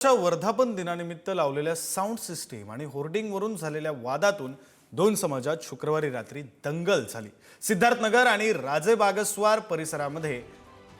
च्या वर्धापन दिनानिमित्त लावलेल्या साऊंड सिस्टीम आणि होर्डिंगवरून झालेल्या वादातून दोन समाजात शुक्रवारी रात्री दंगल झाली. सिद्धार्थनगर आणि राजेबागस्वार परिसरामध्ये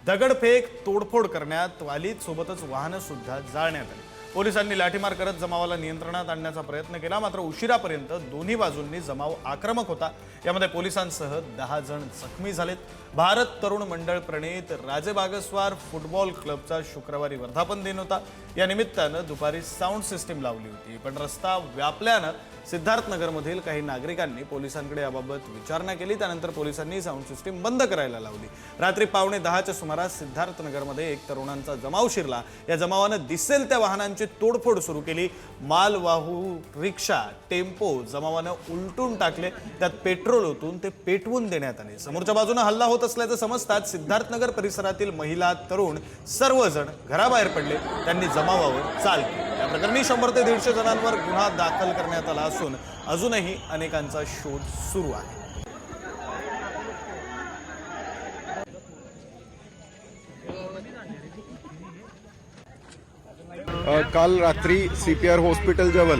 दगडफेक तोडफोड करण्यात वालीत सोबतच वाहनं सुद्धा जाळण्यात आली. पोलिसांनी लाठीमार करत जमावाला नियंत्रणात आणण्याचा प्रयत्न केला. मात्र उशिरापर्यंत दोन्ही बाजूंनी जमाव आक्रमक होता. यामध्ये पोलिसांसह दहा जण जखमी झालेत. भारत तरुण मंडळ प्रणित राजेबागस्वार फुटबॉल क्लबचा शुक्रवारी वर्धापन दिन होता. या निमित्तानं दुपारी साऊंड सिस्टीम लावली होती. पण रस्ता व्यापल्यानं सिद्धार्थनगरमधील काही नागरिकांनी पोलिसांकडे याबाबत विचारणा केली. त्यानंतर पोलिसांनी साऊंड सिस्टीम बंद करायला लावली. रात्री पावणे दहाच्या सुमारास सिद्धार्थनगरमध्ये एक तरुणांचा जमाव शिरला. या जमावानं दिसेल त्या वाहनांची तोडफोड सुरू केली. मालवाहू रिक्षा टेम्पो जमावानं उलटून टाकले. त्यात पेट्रोल ओतून ते पेटवून देण्यात आले. समोरच्या बाजूने हल्ला होत असल्याचं समजताच सिद्धार्थनगर परिसरातील महिला तरुण सर्वजण घराबाहेर पडले. त्यांनी जमावावर चाल केली. या प्रकरणी शंभर ते दीडशे जणांवर गुन्हा दाखल करण्यात आला असून अजूनही अनेकांचा शोध सुरू आहे. काल रात्री सी पी आर हॉस्पिटल जवळ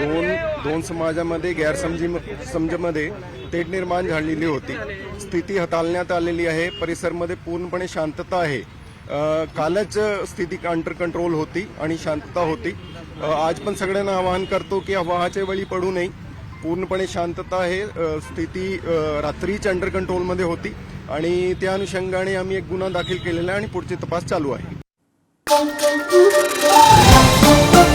दोन दोन समाजामध्ये गैरसमजी समजमध्ये थेट निर्माण झालेली होती. स्थिती हाताळण्यात आलेली आहे. परिसरमध्ये पूर्णपणे शांतता आहे. कालच स्थिती अंडर कंट्रोल होती आणि शांतता होती. आज पण सगळ्यांना आवाहन करतो की अफवाच्या वेळी पडू नये. पूर्णपणे शांतता आहे. स्थिती रात्रीच अंडर कंट्रोलमध्ये होती आणि त्या अनुषंगाने आम्ही एक गुन्हा दाखल केलेला आहे आणि पुढचे तपास चालू आहे. Thank you.